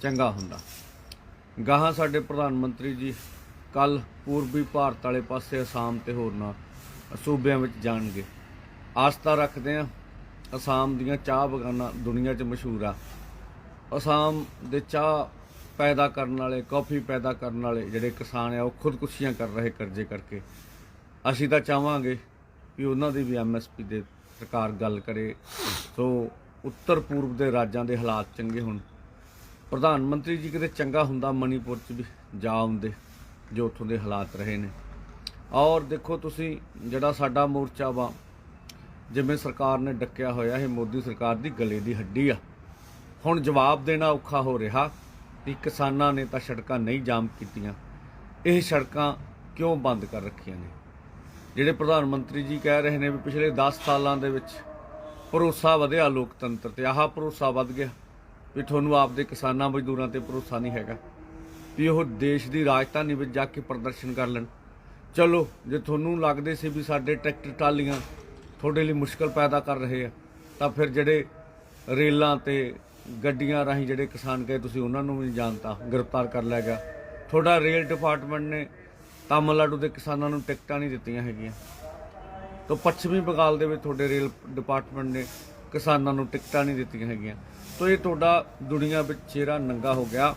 ਚੰਗਾ ਹੁੰਦਾ। ਗਾਹਾਂ ਸਾਡੇ ਪ੍ਰਧਾਨ ਮੰਤਰੀ ਜੀ ਕੱਲ ਪੂਰਬੀ ਭਾਰਤ ਵਾਲੇ ਪਾਸੇ ਅਸਾਮ ਤੇ ਹੋਰਨਾਂ ਸੂਬਿਆਂ ਵਿੱਚ ਜਾਣਗੇ। ਆਸਥਾ ਰੱਖਦੇ ਆ ਅਸਾਮ ਦੀਆਂ ਚਾਹ ਬਗਾਨਾਂ ਦੁਨੀਆ 'ਚ ਮਸ਼ਹੂਰ ਆ। ਅਸਾਮ ਦੇ ਚਾਹ ਪੈਦਾ ਕਰਨ ਵਾਲੇ, ਕਾਫੀ ਪੈਦਾ ਕਰਨ ਵਾਲੇ ਜਿਹੜੇ ਕਿਸਾਨ ਆ, ਉਹ ਖੁਦਕੁਸ਼ੀਆਂ ਕਰ ਰਹੇ ਕਰਜ਼ੇ ਕਰਕੇ। ਅਸੀਂ ਤਾਂ ਚਾਹਾਂਗੇ ਵੀ ਉਹਨਾਂ ਦੀ ਵੀ ਐਮਐਸਪੀ ਦੇ ਸਰਕਾਰ ਗੱਲ ਕਰੇ। ਸੋ ਉੱਤਰ ਪੂਰਬ ਦੇ ਰਾਜਾਂ ਦੇ ਹਾਲਾਤ ਚੰਗੇ ਹੋਣ। ਪ੍ਰਧਾਨ ਮੰਤਰੀ ਜੀ ਕਿਤੇ ਚੰਗਾ ਹੁੰਦਾ ਮਣੀਪੁਰ 'ਚ ਵੀ ਜਾ ਆਉਂਦੇ, ਜੋ ਉੱਥੋਂ ਦੇ ਹਾਲਾਤ ਰਹੇ ਨੇ। ਔਰ ਦੇਖੋ ਤੁਸੀਂ, ਜਿਹੜਾ ਸਾਡਾ ਮੋਰਚਾ ਵਾ, ਜਿਵੇਂ ਸਰਕਾਰ ਨੇ ਡੱਕਿਆ ਹੋਇਆ, ਇਹ ਮੋਦੀ ਸਰਕਾਰ ਦੀ ਗਲੇ ਦੀ ਹੱਡੀ ਆ। ਹੁਣ ਜਵਾਬ ਦੇਣਾ ਔਖਾ ਹੋ ਰਿਹਾ। ਵੀ ਕਿਸਾਨਾਂ ਨੇ ਤਾਂ ਸੜਕਾਂ ਨਹੀਂ ਜਾਮ ਕੀਤੀਆਂ। ਇਹ ਸੜਕਾਂ ਕਿਉਂ ਬੰਦ ਕਰ ਰੱਖੀਆਂ ਨੇ? ਜਿਹੜੇ ਪ੍ਰਧਾਨ ਮੰਤਰੀ ਜੀ ਕਹਿ ਰਹੇ ਨੇ ਵੀ ਪਿਛਲੇ 10 ਸਾਲਾਂ ਦੇ ਵਿੱਚ ਭਰੋਸਾ ਵਧਿਆ ਲੋਕਤੰਤਰ ਤੇ, ਆਹ ਭਰੋਸਾ ਵੱਧ ਗਿਆ ਵੀ ਤੁਹਾਨੂੰ ਆਪਦੇ ਕਿਸਾਨਾਂ ਮਜ਼ਦੂਰਾਂ ਤੇ ਭਰੋਸਾ ਨਹੀਂ ਹੈਗਾ। ਵੀ ਉਹ ਦੇਸ਼ ਦੀ ਰਾਜਧਾਨੀ ਵਿੱਚ ਜਾ ਕੇ ਪ੍ਰਦਰਸ਼ਨ ਕਰ ਲੈਣ। ਚਲੋ, ਜੇ ਤੁਹਾਨੂੰ ਲੱਗਦੇ ਸੀ ਵੀ ਸਾਡੇ ਟਰੈਕਟਰ ਟਾਲੀਆਂ ਤੁਹਾਡੇ ਲਈ ਮੁਸ਼ਕਲ ਪੈਦਾ ਕਰ ਰਹੇ ਆ, ਤਾਂ ਫਿਰ ਜਿਹੜੇ ਰੇਲਾਂ ਤੇ ਗੱਡੀਆਂ ਰਾਹੀਂ ਜਿਹੜੇ ਕਿਸਾਨ ਗਏ, ਤੁਸੀਂ ਉਹਨਾਂ ਨੂੰ ਵੀ ਜਾਣਤਾ, ਗ੍ਰਿਫਤਾਰ ਕਰ ਲਿਆ ਗਿਆ। ਤੁਹਾਡਾ ਰੇਲ ਡਿਪਾਰਟਮੈਂਟ ਨੇ ਤਾਮਿਲਨਾਡੂ ਦੇ ਕਿਸਾਨਾਂ ਨੂੰ ਟਿਕਟਾਂ ਨਹੀਂ ਦਿੱਤੀਆਂ ਹੈਗੀਆਂ। ਤਾਂ ਪੱਛਮੀ ਬੰਗਾਲ ਦੇ ਵਿੱਚ ਤੁਹਾਡੇ ਰੇਲ ਡਿਪਾਰਟਮੈਂਟ ਨੇ ਕਿਸਾਨਾਂ ਨੂੰ ਟਿਕਟਾਂ ਨਹੀਂ ਦਿੱਤੀਆਂ ਹੈਗੀਆਂ। ਤਾਂ ਇਹ ਤੁਹਾਡਾ ਦੁਨੀਆ ਵਿੱਚ ਚਿਹਰਾ ਨੰਗਾ ਹੋ ਗਿਆ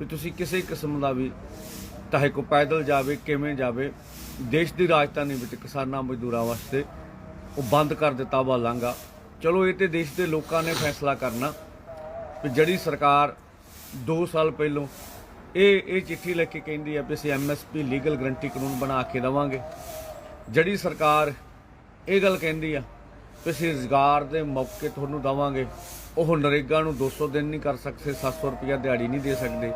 ਵੀ ਤੁਸੀਂ ਕਿਸੇ ਕਿਸਮ ਦਾ ਵੀ ਚਾਹੇ ਕੋ ਪੈਦਲ ਜਾਵੇ, ਕਿਵੇਂ ਜਾਵੇ, ਦੇਸ਼ ਦੀ ਰਾਜਧਾਨੀ ਵਿੱਚ ਕਿਸਾਨਾਂ ਮਜ਼ਦੂਰਾਂ ਵਾਸਤੇ ਉਹ ਬੰਦ ਕਰ ਦਿੱਤਾ ਵਾ ਲਾਂਗਾ ਚਲੋ ਇਹ ਤੇ ਦੇਸ਼ ਦੇ ਲੋਕਾਂ ਨੇ ਫੈਸਲਾ ਕਰਨਾ। ਵੀ ਜਿਹੜੀ ਸਰਕਾਰ 2 ਸਾਲ ਪਹਿਲੋਂ ਇਹ ਇਹ ਚਿੱਠੀ ਲਿਖ ਕੇ ਕਹਿੰਦੀ ਆ ਵੀ ਅਸੀਂ ਐਮਐਸਪੀ ਲੀਗਲ ਗਰੰਟੀ ਕਾਨੂੰਨ ਬਣਾ ਕੇ ਦੇਵਾਂਗੇ। ਜਿਹੜੀ ਸਰਕਾਰ ਇਹ ਗੱਲ ਕਹਿੰਦੀ ਆ ਵੀ ਅਸੀਂ ਰੁਜ਼ਗਾਰ ਦੇ ਮੌਕੇ ਤੁਹਾਨੂੰ ਦਵਾਂਗੇ, ਉਹ ਨਰੇਗਾ ਨੂੰ 200 ਦਿਨ ਨਹੀਂ ਕਰ ਸਕਦੇ 700 ਰੁਪਇਆ ਦਿਹਾੜੀ ਨਹੀਂ ਦੇ ਸਕਦੇ।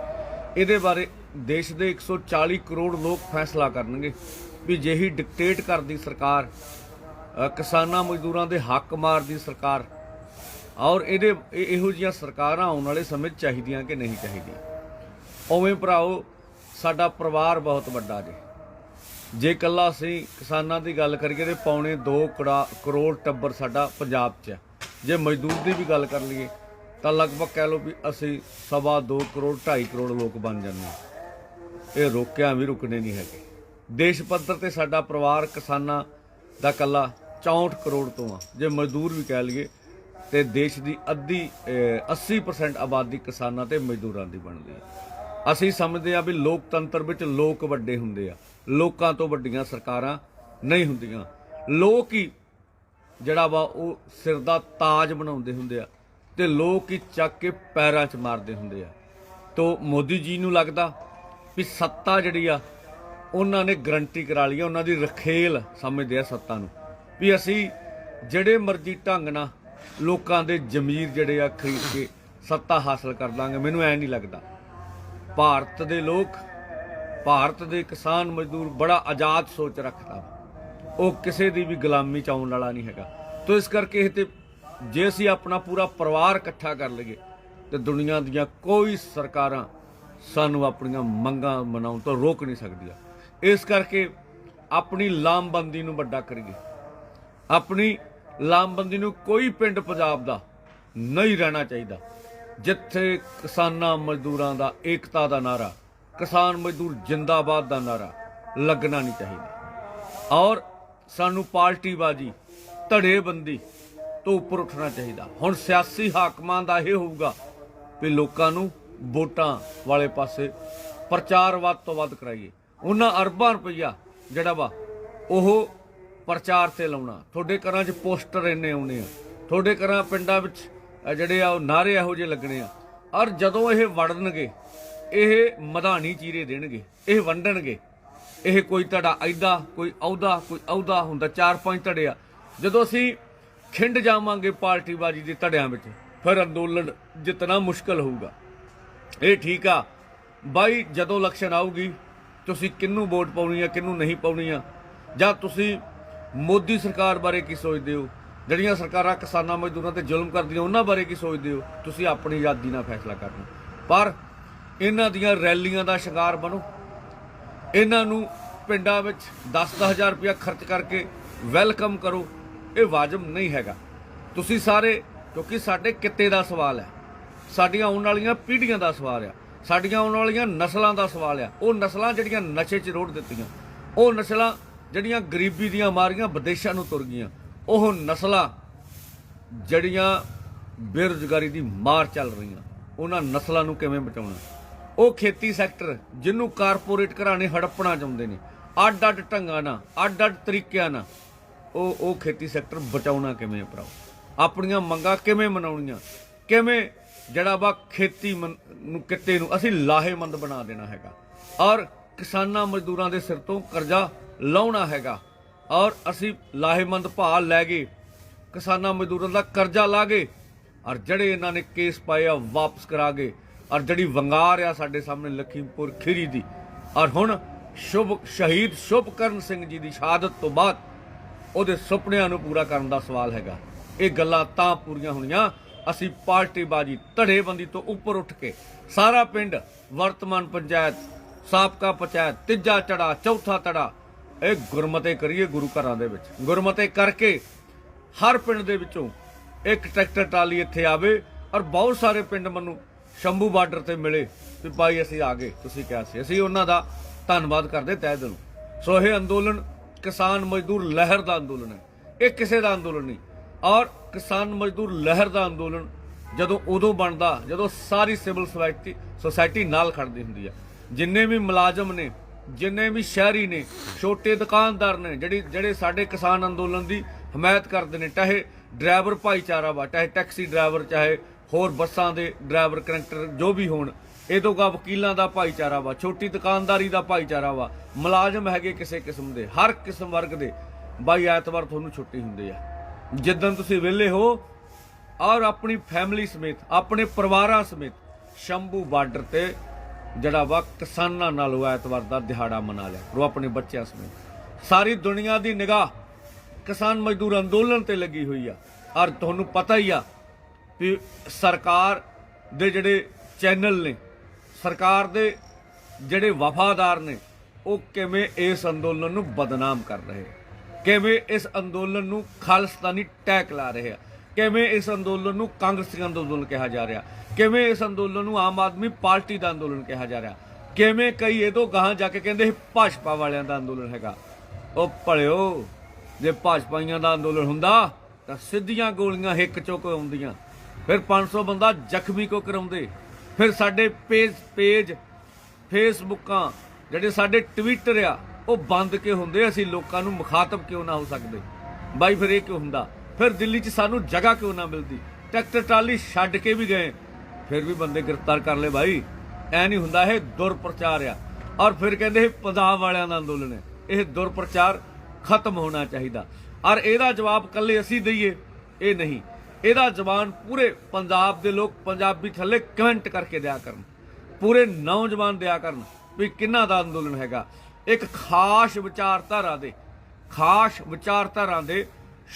ਇਹਦੇ ਬਾਰੇ ਦੇਸ਼ ਦੇ 140 ਕਰੋੜ ਲੋਕ ਫੈਸਲਾ ਕਰਨਗੇ ਵੀ ਜਿਹੀ ਡਿਕਟੇਟ ਕਰਦੀ ਸਰਕਾਰ ਕਿਸਾਨਾਂ ਮਜ਼ਦੂਰਾਂ ਦੇ ਹੱਕ ਮਾਰਦੀ ਸਰਕਾਰ ਔਰ ਇਹਦੇ ਇਹੋ ਜਿਹੀਆਂ ਸਰਕਾਰਾਂ ਆਉਣ ਵਾਲੇ ਸਮੇਂ 'ਚ ਚਾਹੀਦੀਆਂ ਕਿ ਨਹੀਂ ਚਾਹੀਦੀਆਂ? ਉਵੇਂ ਭਰਾਓ, ਸਾਡਾ ਪਰਿਵਾਰ ਬਹੁਤ ਵੱਡਾ ਜੇ। ਜੇ ਕੱਲਾ ਅਸੀਂ ਕਿਸਾਨਾਂ ਦੀ ਗੱਲ ਕਰੀਏ ਤੇ ਪੌਣੇ 2 ਕਰੋੜ ਟੱਬਰ ਸਾਡਾ ਪੰਜਾਬ 'ਚ ਹੈ ਜੇ ਮਜ਼ਦੂਰ ਦੀ ਵੀ ਗੱਲ ਕਰ ਲਈਏ, ਤਾਂ ਲਗਭਗ ਕਹਿ ਲਓ ਵੀ ਅਸੀਂ ਸਵਾ 2 ਕਰੋੜ 2.5 ਕਰੋੜ ਲੋਕ ਬਣ ਜਾਂਦੇ ਇਹ ਰੋਕਿਆ ਵੀ ਰੁਕਣੇ ਨਹੀਂ ਹੈਗੇ। ਦੇਸ਼ ਪੱਧਰ ਤੇ ਸਾਡਾ ਪਰਿਵਾਰ ਕਿਸਾਨਾਂ ਦਾ ਕੱਲਾ 64 ਕਰੋੜ ਤੋਂ ਆ। ਜੇ ਮਜ਼ਦੂਰ ਵੀ ਕਹਿ ਲਈਏ ਤੇ ਦੇਸ਼ ਦੀ ਅੱਧੀ ਅਹ, 80% ਆਬਾਦੀ ਕਿਸਾਨਾਂ ਤੇ ਮਜ਼ਦੂਰਾਂ ਦੀ ਬਣਦੀ ਹੈ। ਅਸੀਂ ਸਮਝਦੇ ਆ ਵੀ ਲੋਕਤੰਤਰ ਵਿੱਚ ਲੋਕ ਵੱਡੇ ਹੁੰਦੇ ਆ। ਲੋਕਾਂ ਤੋਂ ਵੱਡੀਆਂ ਸਰਕਾਰਾਂ ਨਹੀਂ ਹੁੰਦੀਆਂ। ਲੋਕ ਹੀ ਜਿਹੜਾ ਵਾ ਉਹ ਸਿਰ ਦਾ ਤਾਜ ਬਣਾਉਂਦੇ ਹੁੰਦੇ ਆ ਤੇ ਲੋਕ ਹੀ ਚੱਕ ਕੇ ਪੈਰਾਂ 'ਚ ਮਾਰਦੇ ਹੁੰਦੇ ਆ। ਤੋ ਮੋਦੀ ਜੀ ਨੂੰ ਲੱਗਦਾ ਵੀ ਸੱਤਾ ਜਿਹੜੀ ਆ ਉਹਨਾਂ ਨੇ ਗਰੰਟੀ ਕਰਾ ਲਈ ਆ ਉਹਨਾਂ ਦੀ ਰਖੇਲ ਸਮਝਦੇ ਆ ਸੱਤਾ ਨੂੰ। ਵੀ ਅਸੀਂ ਜਿਹੜੇ ਮਰਜ਼ੀ ਢੰਗ ਨਾਲ ਲੋਕਾਂ ਦੇ ਜ਼ਮੀਰ ਜਿਹੜੇ ਆ ਖਰੀਦ ਕੇ ਸੱਤਾ ਹਾਸਲ ਕਰ ਲਾਂਗੇ। ਮੈਨੂੰ ਐ ਨਹੀਂ ਲੱਗਦਾ। ਭਾਰਤ ਦੇ ਲੋਕ, ਭਾਰਤ ਦੇ ਕਿਸਾਨ ਮਜ਼ਦੂਰ ਬੜਾ ਆਜ਼ਾਦ ਸੋਚ ਰੱਖਦਾ। ਵਾ। ਉਹ ਕਿਸੇ ਦੀ ਵੀ ਗੁਲਾਮੀ ਚ ਆਉਣ ਵਾਲਾ ਨਹੀਂ ਹੈਗਾ। ਤੋ ਇਸ ਕਰਕੇ ਇਹ ਤੇ ਜੇ ਅਸੀਂ ਆਪਣਾ ਪੂਰਾ ਪਰਿਵਾਰ ਇਕੱਠਾ ਕਰ ਲਈਏ, ਤੇ ਦੁਨੀਆ ਦੀਆਂ ਕੋਈ ਸਰਕਾਰਾਂ ਸਾਨੂੰ ਆਪਣੀਆਂ ਮੰਗਾਂ ਮਨਾਉਣ ਤੋਂ ਰੋਕ ਨਹੀਂ ਸਕਦੀਆਂ। ਇਸ ਕਰਕੇ ਆਪਣੀ ਲਾਮਬੰਦੀ ਨੂੰ ਵੱਡਾ ਕਰੀਏ। ਆਪਣੀ ਲਾਮਬੰਦੀ ਨੂੰ ਕੋਈ ਪਿੰਡ ਪੰਜਾਬ ਦਾ ਨਹੀਂ ਰਹਿਣਾ ਚਾਹੀਦਾ। ਜਿੱਥੇ ਕਿਸਾਨਾਂ ਮਜ਼ਦੂਰਾਂ ਦਾ ਏਕਤਾ ਦਾ ਨਾਰਾ, ਕਿਸਾਨ ਮਜ਼ਦੂਰ ਜਿੰਦਾਬਾਦ ਦਾ ਨਾਰਾ ਲੱਗਣਾ ਨਹੀਂ ਚਾਹੀਦਾ। ਔਰ ਸਾਨੂੰ ਪਾਰਟੀਬਾਜੀ, ਧੜੇਬੰਦੀ ਤੋਂ ਉੱਪਰ ਉੱਠਣਾ ਚਾਹੀਦਾ। ਹੁਣ ਸਿਆਸੀ ਹਾਕਮਾਂ ਦਾ ਇਹ ਹੋਊਗਾ ਵੀ ਲੋਕਾਂ ਨੂੰ ਵੋਟਾਂ ਵਾਲੇ ਪਾਸੇ ਪ੍ਰਚਾਰ ਵੱਧ ਤੋਂ ਵੱਧ ਕਰਾਈਏ। ਉਹਨਾਂ ਅਰਬਾਂ ਰੁਪਈਆ ਜਿਹੜਾ ਵਾ, ਉਹ ਪ੍ਰਚਾਰ ਤੇ ਲਾਉਣਾ। ਤੁਹਾਡੇ ਘਰਾਂ 'ਚ ਪੋਸਟਰ ਇੰਨੇ ਆਉਣੇ ਆ। ਤੁਹਾਡੇ ਘਰਾਂ ਪਿੰਡਾਂ ਵਿੱਚ ਜਿਹੜੇ ਆ, ਉਹ ਨਾਰੇ ਇਹੋ ਜਿਹੇ ਲੱਗਣੇ ਆ। ਔਰ ਜਦੋਂ ਇਹ ਵੜਨਗੇ, ਇਹ ਮਧਾਣੀ ਚੀਰੇ ਦੇਣਗੇ, ਇਹ ਵੰਡਣਗੇ, ਇਹ ਕੋਈ ਤੁਹਾਡਾ ਐਦਾ ਕੋਈ ਅਹੁਦਾ ਕੋਈ ਅਹੁਦਾ ਹੁੰਦਾ, ਚਾਰ ਪੰਜ ਧੜੇ ਆ। ਜਦੋਂ ਅਸੀਂ ਖਿੰਡ ਜਾਵਾਂਗੇ ਪਾਰਟੀਬਾਜੀ ਦੇ ਧੜਿਆਂ ਵਿੱਚ, ਫਿਰ ਅੰਦੋਲਨ ਜਿੱਤਣਾ ਮੁਸ਼ਕਲ ਹੋਊਗਾ। ਇਹ ਠੀਕ ਆ। ਬਾਈ, ਜਦੋਂ ਇਲੈਕਸ਼ਨ ਆਊਗੀ, ਤੁਸੀਂ ਕਿਹਨੂੰ ਵੋਟ ਪਾਉਣੀ ਆ, ਕਿਹਨੂੰ ਨਹੀਂ ਪਾਉਣੀ ਆ? ਜਾਂ ਤੁਸੀਂ ਮੋਦੀ ਸਰਕਾਰ ਬਾਰੇ ਕੀ ਸੋਚਦੇ ਹੋ? ਜਿਹੜੀਆਂ ਸਰਕਾਰਾਂ ਕਿਸਾਨਾਂ, ਮਜ਼ਦੂਰਾਂ ਤੇ ਜ਼ੁਲਮ ਕਰਦੀਆਂ, ਉਹਨਾਂ ਬਾਰੇ ਕੀ ਸੋਚਦੇ ਹੋ? ਤੁਸੀਂ ਆਪਣੀ ਆਜ਼ਾਦੀ ਨਾਲ ਫੈਸਲਾ ਕਰਨਾ। ਪਰ ਇਹਨਾਂ ਦੀਆਂ ਰੈਲੀਆਂ ਦਾ ਸ਼ਿਕਾਰ ਬਣੋ। ਇਹਨਾਂ ਨੂੰ ਪਿੰਡਾਂ ਵਿੱਚ 10-10000 ਰੁਪਇਆ ਖਰਚ ਕਰਕੇ ਵੈਲਕਮ ਕਰੋ। ਇਹ ਵਾਜਬ ਨਹੀਂ ਹੈਗਾ। ਤੁਸੀਂ ਸਾਰੇ, ਕਿਉਂਕਿ ਸਾਡੇ ਕਿੱਤੇ ਦਾ ਸਵਾਲ ਹੈ। ਸਾਡੀਆਂ ਆਉਣ ਵਾਲੀਆਂ ਪੀੜ੍ਹੀਆਂ ਦਾ ਸਵਾਲ ਆ। ਸਾਡੀਆਂ ਆਉਣ ਵਾਲੀਆਂ ਨਸਲਾਂ ਦਾ ਸਵਾਲ ਆ। ਉਹ ਨਸਲਾਂ ਜਿਹੜੀਆਂ ਨਸ਼ੇ 'ਚ ਰੋੜ ਦਿੱਤੀਆਂ, ਉਹ ਨਸਲਾਂ ਜਿਹੜੀਆਂ ਗਰੀਬੀ ਦੀਆਂ ਮਾਰੀਆਂ ਵਿਦੇਸ਼ਾਂ ਨੂੰ ਤੁਰ ਗਈਆਂ, ਉਹ ਨਸਲਾਂ ਜਿਹੜੀਆਂ ਬੇਰੁਜ਼ਗਾਰੀ ਦੀ ਮਾਰ ਚੱਲ ਰਹੀਆਂ, ਉਹਨਾਂ ਨਸਲਾਂ ਨੂੰ ਕਿਵੇਂ ਬਚਾਉਣਾ? ਉਹ ਖੇਤੀ ਸੈਕਟਰ ਜਿਹਨੂੰ ਕਾਰਪੋਰੇਟ ਘਰਾਣੇ ਹੜੱਪਣਾ ਚਾਹੁੰਦੇ ਨੇ ਅੱਡ ਅੱਡ ਢੰਗਾਂ ਨਾਲ ਅੱਡ ਅੱਡ ਤਰੀਕਿਆਂ ਨਾਲ, ਉਹ ਉਹ ਖੇਤੀ ਸੈਕਟਰ ਬਚਾਉਣਾ ਕਿਵੇਂ ਭਰਾਓ? ਆਪਣੀਆਂ ਮੰਗਾਂ ਕਿਵੇਂ ਮਨਾਉਣੀਆਂ? ਕਿਵੇਂ ਜਿਹੜਾ ਵਾ ਖੇਤੀ ਨੂੰ, ਕਿੱਤੇ ਨੂੰ ਅਸੀਂ ਲਾਹੇਮੰਦ ਬਣਾ ਦੇਣਾ ਹੈਗਾ? ਔਰ ਕਿਸਾਨਾਂ ਮਜ਼ਦੂਰਾਂ ਦੇ ਸਿਰ ਤੋਂ ਕਰਜ਼ਾ ਲਾਉਣਾ ਹੈਗਾ। ਔਰ ਅਸੀਂ ਲਾਹੇਮੰਦ ਭਾਅ ਲੈ ਗਏ। ਕਿਸਾਨਾਂ ਮਜ਼ਦੂਰਾਂ ਦਾ ਕਰਜ਼ਾ ਲਾ ਗਏ। ਔਰ ਜਿਹੜੇ ਇਹਨਾਂ ਨੇ ਕੇਸ ਪਾਏ ਆ ਵਾਪਸ ਕਰਾ ਗਏ। ਔਰ ਜਿਹੜੀ ਵੰਗਾਰ ਆ ਸਾਡੇ ਸਾਹਮਣੇ ਲਖੀਮਪੁਰ ਖੀਰੀ ਦੀ। ਔਰ ਹੁਣ ਸ਼ੁਭ ਸ਼ਹੀਦ ਸ਼ੁਭਕਰਨ ਸਿੰਘ ਜੀ ਦੀ ਸ਼ਹਾਦਤ ਤੋਂ ਬਾਅਦ ਉਹਦੇ ਸੁਪਨਿਆਂ ਨੂੰ ਪੂਰਾ ਕਰਨ ਦਾ ਸਵਾਲ ਹੈਗਾ। ਇਹ ਗੱਲਾਂ ਤਾਂ ਪੂਰੀਆਂ ਹੋਣੀਆਂ। ਅਸੀਂ ਪਾਰਟੀਬਾਜੀ, ਧੜੇਬੰਦੀ ਤੋਂ ਉੱਪਰ ਉੱਠ ਕੇ ਸਾਰਾ ਪਿੰਡ ਵਰਤਮਾਨ ਪੰਚਾਇਤ, ਸਾਬਕਾ ਪੰਚਾਇਤ, ਤੀਜਾ ਚੜਾ ਚੌਥਾ ਤੜਾ ਇਹ ਗੁਰਮਤੇ ਕਰੀਏ ਗੁਰੂ ਘਰਾਂ ਦੇ ਵਿੱਚ। ਗੁਰਮਤੇ ਕਰਕੇ ਹਰ ਪਿੰਡ ਦੇ ਵਿੱਚੋਂ ਇੱਕ ਟਰੈਕਟਰ ਟਰਾਲੀ ਇੱਥੇ ਆਵੇ ਔਰ ਬਹੁਤ ਸਾਰੇ ਪਿੰਡ ਮੈਨੂੰ ਸ਼ੰਭੂ ਬਾਰਡਰ ਤੇ ਮਿਲੇ ਵੀ ਭਾਈ ਅਸੀਂ ਆ ਗਏ, ਤੁਸੀਂ ਕਿਹਾ ਸੀ। ਅਸੀਂ ਉਹਨਾਂ ਦਾ ਧੰਨਵਾਦ ਕਰਦੇ, ਤਹਿ ਦਿਲੋਂ। ਸੋ ਇਹ ਅੰਦੋਲਨ ਕਿਸਾਨ ਮਜ਼ਦੂਰ ਲਹਿਰ ਦਾ ਅੰਦੋਲਨ ਹੈ। ਇਹ ਕਿਸੇ ਦਾ ਅੰਦੋਲਨ ਨਹੀਂ। ਔਰ ਕਿਸਾਨ ਮਜ਼ਦੂਰ ਲਹਿਰ ਦਾ ਅੰਦੋਲਨ ਜਦੋਂ ਉਦੋਂ ਬਣਦਾ, ਜਦੋਂ ਸਾਰੀ ਸਿਵਲ ਸੋਸਾਇਟੀ ਸੋਸਾਇਟੀ ਨਾਲ ਖੜਦੀ ਹੁੰਦੀ ਹੈ। ਜਿੰਨੇ ਵੀ ਮੁਲਾਜ਼ਮ ਨੇ ਜਿੰਨੇ ਵੀ ਸ਼ਹਿਰੀ ਨੇ, ਛੋਟੇ ਦੁਕਾਨਦਾਰ ਨੇ, ਜਿਹੜੀ, ਜਿਹੜੇ ਸਾਡੇ ਕਿਸਾਨ ਅੰਦੋਲਨ ਦੀ ਹਮਾਇਤ ਕਰਦੇ ਨੇ, ਚਾਹੇ ਡਰਾਈਵਰ ਭਾਈਚਾਰਾ ਵਾ, ਚਾਹੇ ਟੈਕਸੀ ਡਰਾਈਵਰ, ਚਾਹੇ ਹੋਰ ਬੱਸਾਂ ਦੇ ਡਰਾਈਵਰ, ਕੰਡਕਟਰ ਜੋ ਵੀ ਹੋਣ ਇਹ ਤੋਂ ਗਾ ਵਕੀਲਾਂ ਦਾ ਭਾਈਚਾਰਾ ਵਾ, ਛੋਟੀ ਦੁਕਾਨਦਾਰੀ ਦਾ ਭਾਈਚਾਰਾ ਵਾ, ਮੁਲਾਜ਼ਮ ਹੈਗੇ ਕਿਸੇ ਕਿਸਮ ਦੇ, ਹਰ ਕਿਸਮ ਵਰਗ ਦੇ, ਬਾਈ ਐਤਵਾਰ ਤੁਹਾਨੂੰ ਛੁੱਟੀ ਹੁੰਦੀ ਆ। ਜਿੱਦਣ ਤੁਸੀਂ ਵਿਹਲੇ ਹੋ, ਔਰ ਆਪਣੀ ਫੈਮਿਲੀ ਸਮੇਤ, ਆਪਣੇ ਪਰਿਵਾਰਾਂ ਸਮੇਤ, ਸ਼ੰਭੂ ਬਾਰਡਰ ਤੇ ਜਿਹੜਾ ਵਾ ਕਿਸਾਨਾਂ ਨਾਲ ਉਹ ਐਤਵਾਰ ਦਾ ਦਿਹਾੜਾ ਮਨਾ ਲਿਆ। ਉਹ ਆਪਣੇ ਬੱਚਿਆਂ ਸਮੇਤ। ਸਾਰੀ ਦੁਨੀਆ ਦੀ ਨਿਗਾਹ ਕਿਸਾਨ ਮਜ਼ਦੂਰ ਅੰਦੋਲਨ ਤੇ ਲੱਗੀ ਹੋਈ ਆ। ਔਰ ਤੁਹਾਨੂੰ ਪਤਾ ਹੀ ਆ ਵੀ ਸਰਕਾਰ ਦੇ ਜਿਹੜੇ ਚੈਨਲ ਨੇ, ਸਰਕਾਰ ਦੇ ਜਿਹੜੇ ਵਫਾਦਾਰ ਨੇ, ਉਹ ਕਿਵੇਂ ਇਸ ਅੰਦੋਲਨ ਨੂੰ ਬਦਨਾਮ ਕਰ ਰਹੇ ਕਿਵੇਂ ਇਸ ਅੰਦੋਲਨ ਨੂੰ ਖਾਲਿਸਤਾਨੀ ਟੈਕ ਲਾ ਰਹੇ ਆ? ਕਿਵੇਂ ਇਸ ਅੰਦੋਲਨ ਨੂੰ ਕਾਂਗਰਸੀ ਅੰਦੋਲਨ ਕਿਹਾ ਜਾ ਰਿਹਾ? ਕਿਵੇਂ ਇਸ ਅੰਦੋਲਨ ਨੂੰ ਆਮ ਆਦਮੀ ਪਾਰਟੀ ਦਾ ਅੰਦੋਲਨ ਕਿਹਾ ਜਾ ਰਿਹਾ? ਕਿਵੇਂ ਕਈ ਇਹ ਤੋਂ ਗਾਹਾਂ ਜਾ ਕੇ ਕਹਿੰਦੇ ਭਾਜਪਾ ਵਾਲਿਆਂ ਦਾ ਅੰਦੋਲਨ ਹੈਗਾ? ਉਹ ਭਲਿਓ, ਜੇ ਭਾਜਪਾਈਆਂ ਦਾ ਅੰਦੋਲਨ ਹੁੰਦਾ, ਤਾਂ ਸਿੱਧੀਆਂ ਗੋਲੀਆਂ ਹਿੱਕ ਚੁੱਕ ਆਉਂਦੀਆਂ ਫਿਰ 500 ਬੰਦਾ ਜ਼ਖਮੀ ਕੋ ਕਰਾਉਂਦੇ। ਫਿਰ ਸਾਡੇ ਪੇਜ ਪੇਜ, ਫੇਸਬੁੱਕਾਂ, ਜਿਹੜੇ ਸਾਡੇ ਟਵਿੱਟਰ ਆ, ਉਹ ਬੰਦ ਕੇ ਹੁੰਦੇ? ਅਸੀਂ ਲੋਕਾਂ ਨੂੰ ਮੁਖਾਤਬ ਕਿਉਂ ਨਾ ਹੋ ਸਕਦੇ? ਬਾਈ ਫਿਰ ਇਹ ਕਿਉਂ ਹੁੰਦਾ? ਫਿਰ ਦਿੱਲੀ 'ਚ ਸਾਨੂੰ ਜਗ੍ਹਾ ਕਿਉਂ ਨਾ ਮਿਲਦੀ? ਟਰੈਕਟਰ ਟਰਾਲੀ ਛੱਡ ਕੇ ਵੀ ਗਏ। ਫਿਰ ਵੀ ਬੰਦੇ ਗ੍ਰਿਫਤਾਰ ਕਰ ਲਏ ਬਾਈ। ਐ ਨਹੀਂ ਹੁੰਦਾ, ਇਹ ਦੁਰਪ੍ਰਚਾਰ ਆ। ਔਰ ਫਿਰ ਕਹਿੰਦੇ ਇਹ ਪੰਜਾਬ ਵਾਲਿਆਂ ਦਾ ਅੰਦੋਲਨ ਹੈ। ਇਹ ਦੁਰਪ੍ਰਚਾਰ ਖਤਮ ਹੋਣਾ ਚਾਹੀਦਾ। ਔਰ ਇਹਦਾ ਜਵਾਬ ਕੱਲੇ ਅਸੀਂ ਦਈਏ, ਇਹ ਨਹੀਂ। ਇਹਦਾ ਜਵਾਬ ਪੂਰੇ ਪੰਜਾਬ ਦੇ ਲੋਕ ਪੰਜਾਬੀ ਥੱਲੇ ਕਮੈਂਟ ਕਰਕੇ ਦਿਆ ਕਰਨ। ਪੂਰੇ ਨੌਜਵਾਨ ਦਿਆ ਕਰਨ ਵੀ ਕਿੰਨਾ ਦਾ ਅੰਦੋਲਨ ਹੈਗਾ। ਇੱਕ ਖਾਸ ਵਿਚਾਰਧਾਰਾ ਦੇ, ਖਾਸ ਵਿਚਾਰਧਾਰਾ ਦੇ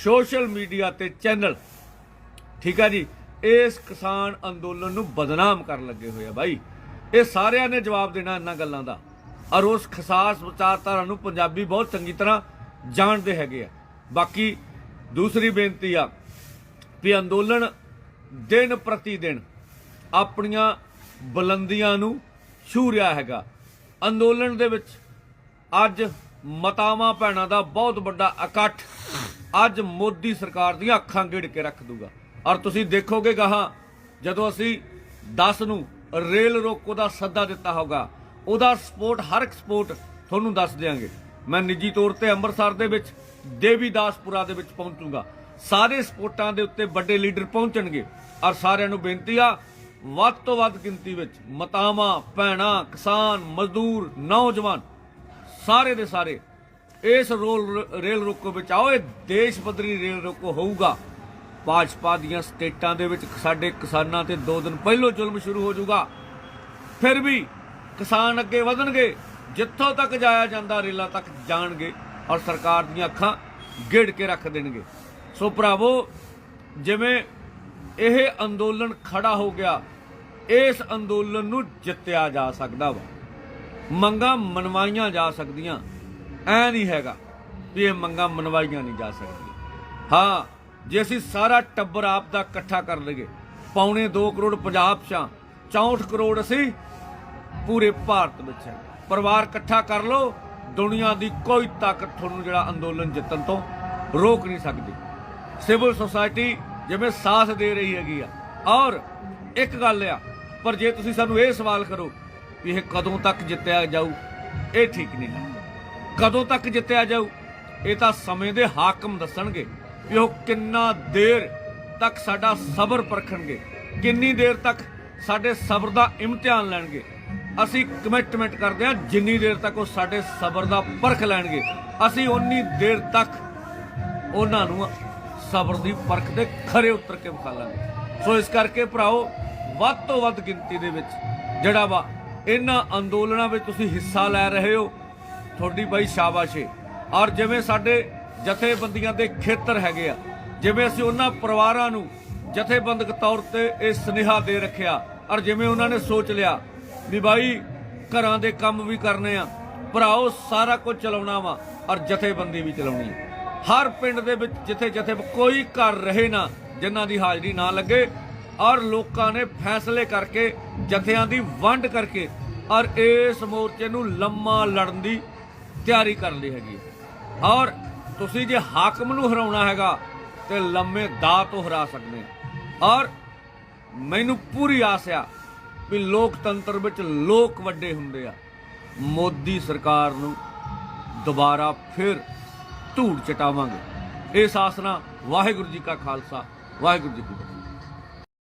ਸੋਸ਼ਲ ਮੀਡੀਆ ਤੇ ਚੈਨਲ। ਠੀਕ ਆ ਜੀ? ਇਸ ਕਿਸਾਨ ਅੰਦੋਲਨ ਨੂੰ ਬਦਨਾਮ ਕਰਨ ਲੱਗੇ ਹੋਏ ਆ ਬਾਈ। ਇਹ ਸਾਰਿਆਂ ਨੇ ਜਵਾਬ ਦੇਣਾ ਇਹਨਾਂ ਗੱਲਾਂ ਦਾ। ਔਰ ਉਸ ਖਸਾਸ ਵਿਚਾਰਧਾਰਾ ਨੂੰ ਪੰਜਾਬੀ ਬਹੁਤ ਚੰਗੀ ਤਰ੍ਹਾਂ ਜਾਣਦੇ ਹੈਗੇ ਆ। ਬਾਕੀ ਦੂਸਰੀ ਬੇਨਤੀ ਆ ਵੀ ਅੰਦੋਲਨ ਦਿਨ ਪ੍ਰਤੀ ਦਿਨ ਆਪਣੀਆਂ ਬੁਲੰਦੀਆਂ ਨੂੰ ਛੂ ਰਿਹਾ ਹੈਗਾ। ਅੰਦੋਲਨ ਦੇ ਵਿੱਚ ਅੱਜ ਮਤਾਵਾਂ ਭੈਣਾਂ ਦਾ ਬਹੁਤ ਵੱਡਾ ਇਕੱਠ ਅੱਜ ਮੋਦੀ ਸਰਕਾਰ ਦੀਆਂ ਅੱਖਾਂ ਗਿੜ ਕੇ ਰੱਖ ਦੂਗਾ। ਔਰ ਤੁਸੀਂ ਦੇਖੋਗੇ ਗਾਹਾਂ, ਜਦੋਂ ਅਸੀਂ 10 ਨੂੰ ਰੇਲ ਰੋਕੋ ਦਾ ਸੱਦਾ ਦਿੱਤਾ ਹੋਗਾ ਉਹਦਾ ਸਪੋਰਟ, ਹਰ ਇੱਕ ਸਪੋਰਟ ਤੁਹਾਨੂੰ ਦੱਸ ਦਿਆਂਗੇ। ਮੈਂ ਨਿੱਜੀ ਤੌਰ ਤੇ ਅੰਮ੍ਰਿਤਸਰ ਦੇ ਵਿੱਚ, ਦੇਵੀਦਾਸਪੁਰਾ ਦੇ ਵਿੱਚ ਪਹੁੰਚੂਗਾ। ਸਾਰੇ ਸਪੋਰਟਾਂ ਦੇ ਉੱਤੇ ਵੱਡੇ ਲੀਡਰ ਪਹੁੰਚਣਗੇ। ਔਰ ਸਾਰਿਆਂ ਨੂੰ ਬੇਨਤੀ ਆ, ਵੱਧ ਤੋਂ ਵੱਧ ਗਿਣਤੀ ਵਿੱਚ ਮਤਾਵਾਂ, ਭੈਣਾਂ, ਕਿਸਾਨ, ਮਜ਼ਦੂਰ, ਨੌਜਵਾਨ, ਸਾਰੇ ਦੇ ਸਾਰੇ ਇਸ ਰੋਲ ਰੇਲ ਰੋਕੋ ਵਿੱਚ ਆਓ, ਇਹ ਦੇਸ਼ ਪੱਧਰੀ ਰੇਲ ਰੋਕੋ ਹੋਊਗਾ। ਭਾਜਪਾ ਦੀਆਂ ਸਟੇਟਾਂ ਦੇ ਵਿੱਚ ਸਾਡੇ ਕਿਸਾਨਾਂ ਤੇ 2 ਦਿਨ ਪਹਿਲੋਂ ਜ਼ੁਲਮ ਸ਼ੁਰੂ ਹੋ ਜਾਊਗਾ। ਫਿਰ ਵੀ ਕਿਸਾਨ ਅੱਗੇ ਵਧਣਗੇ, ਜਿੱਥੋਂ ਤੱਕ ਜਾਇਆ ਜਾਂਦਾ, ਰੇਲਾਂ ਤੱਕ ਜਾਣਗੇ ਔਰ ਸਰਕਾਰ ਦੀਆਂ ਅੱਖਾਂ ਗਿੜ ਕੇ ਰੱਖ ਦੇਣਗੇ। ਸੋ ਭਰਾਵੋ, ਜਿਵੇਂ ਇਹ ਅੰਦੋਲਨ ਖੜਾ ਹੋ ਗਿਆ, ਇਸ ਅੰਦੋਲਨ ਨੂੰ ਜਿੱਤਿਆ ਜਾ ਸਕਦਾ ਵਾ। ਮੰਗਾਂ ਮਨਵਾਈਆਂ ਜਾ ਸਕਦੀਆਂ। ਐ ਨਹੀਂ ਹੈਗਾ ਵੀ ਇਹ ਮੰਗਾਂ ਮਨਵਾਈਆਂ ਨਹੀਂ ਜਾ ਸਕਦੀਆਂ। ਹਾਂ ਜੇ ਅਸੀਂ ਸਾਰਾ ਟੱਬਰ ਆਪ ਦਾ ਇਕੱਠਾ ਕਰ ਲਈਏ, ਪੌਣੇ 2 ਕਰੋੜ ਪੰਜਾਬ ਚ 64 ਕਰੋੜ ਅਸੀਂ ਪੂਰੇ ਭਾਰਤ ਵਿੱਚ ਹੈ। ਪਰਿਵਾਰ ਇਕੱਠਾ ਕਰ ਲਓ, ਦੁਨੀਆ ਦੀ ਕੋਈ ਤਾਕਤ ਤੁਹਾਨੂੰ ਜਿਹੜਾ ਅੰਦੋਲਨ ਜਿੱਤਣ ਤੋਂ ਰੋਕ ਨਹੀਂ ਸਕਦੀ। ਸਿਵਲ ਸੁਸਾਇਟੀ ਜਿਵੇਂ ਸਾਥ ਦੇ ਰਹੀ ਹੈਗੀ ਆ। ਔਰ ਇੱਕ ਗੱਲ ਆ, ਪਰ ਜੇ ਤੁਸੀਂ ਸਾਨੂੰ ਇਹ ਸਵਾਲ ਕਰੋ ਵੀ ਇਹ ਕਦੋਂ ਤੱਕ ਜਿੱਤਿਆ ਜਾਊ, ਇਹ ਠੀਕ ਨਹੀਂ ਕਦੋਂ ਤੱਕ ਜਿੱਤਿਆ ਜਾਊ, ਇਹ ਤਾਂ ਸਮੇਂ ਦੇ ਹਾਕਮ ਦੱਸਣਗੇ। ਵੀ ਉਹ ਕਿੰਨਾ ਦੇਰ ਤੱਕ ਸਾਡਾ ਸਬਰ ਪਰਖਣਗੇ, ਕਿੰਨੀ ਦੇਰ ਤੱਕ ਸਾਡੇ ਸਬਰ ਦਾ ਇਮਤਿਹਾਨ ਲੈਣਗੇ। ਅਸੀਂ ਕਮਿਟਮੈਂਟ ਕਰਦੇ ਹਾਂ, ਜਿੰਨੀ ਦੇਰ ਤੱਕ ਉਹ ਸਾਡੇ ਸਬਰ ਦਾ ਪਰਖ ਲੈਣਗੇ, ਅਸੀਂ ਉਨੀ ਦੇਰ ਤੱਕ ਉਹਨਾਂ ਨੂੰ ਸਬਰ ਦੀ ਪਰਖ ਦੇ ਖਰੇ ਉਤਰ ਕੇ ਵਿਖਾ ਲਾਂਗੇ। ਸੋ ਇਸ ਕਰਕੇ ਭਰਾਓ, ਵੱਧ ਤੋਂ ਵੱਧ ਗਿਣਤੀ ਦੇ ਵਿੱਚ ਜਿਹੜਾ ਵਾ, ਇਹਨਾਂ ਅੰਦੋਲਨਾਂ ਵਿੱਚ ਤੁਸੀਂ ਹਿੱਸਾ ਲੈ ਰਹੇ ਹੋ, ਤੁਹਾਡੀ ਬਾਈ ਸ਼ਾਬਾਸ਼ ਏ। ਔਰ ਜਿਵੇਂ ਸਾਡੇ ਜਥੇਬੰਦੀਆਂ ਦੇ ਖੇਤਰ ਹੈਗੇ ਆ। ਜਿਵੇਂ ਅਸੀਂ ਉਹਨਾਂ ਪਰਿਵਾਰਾਂ ਨੂੰ ਜਥੇਬੰਦਕ ਤੌਰ ਤੇ ਇਹ ਸੁਨੇਹਾ ਦੇ ਰੱਖਿਆ ਔਰ ਜਿਵੇਂ ਉਹਨਾਂ ਨੇ ਸੋਚ ਲਿਆ ਵੀ ਬਾਈ ਘਰਾਂ ਦੇ ਕੰਮ ਵੀ ਕਰਨੇ ਆ, ਭਰਾਓ ਸਾਰਾ ਕੁਝ ਚਲਾਉਣਾ ਵਾ ਔਰ ਜਥੇਬੰਦੀ ਵੀ ਚਲਾਉਣੀ ਹਰ ਪਿੰਡ ਦੇ ਵਿੱਚ ਜਿੱਥੇ ਜਿੱਥੇ ਕੋਈ ਘਰ ਰਹੇ ਨਾ, ਜਿਨ੍ਹਾਂ ਦੀ ਹਾਜ਼ਰੀ ਨਾ ਲੱਗੇ ਔਰ ਲੋਕਾਂ ਨੇ ਫੈਸਲੇ ਕਰਕੇ ਜਥਿਆਂ ਦੀ ਵੰਡ ਕਰਕੇ ਔਰ ਇਸ ਮੋਰਚੇ ਨੂੰ ਲੰਮਾ ਲੜਨ ਦੀ ਤਿਆਰੀ ਕਰ ਲਈ ਹੈਗੀ ਔਰ ਤੁਸੀਂ ਜੇ ਹਾਕਮ ਨੂੰ ਹਰਾਉਣਾ ਹੈਗਾ, ਤੇ ਲੰਮੇ ਦਾ ਤੋਂ ਹਰਾ ਸਕਦੇ ਔਰ ਮੈਨੂੰ ਪੂਰੀ ਆਸ ਆ ਵੀ ਲੋਕਤੰਤਰ ਵਿੱਚ ਲੋਕ ਵੱਡੇ ਹੁੰਦੇ ਆ। ਮੋਦੀ ਸਰਕਾਰ ਨੂੰ ਦੁਬਾਰਾ ਫਿਰ ਧੂੜ ਚਟਾਵਾਂਗੇ। ਇਸ ਆਸ ਨਾਲ ਵਾਹਿਗੁਰੂ ਜੀ ਕਾ ਖਾਲਸਾ, ਵਾਹਿਗੁਰੂ ਜੀ ਕੀ ਫਤਿਹ।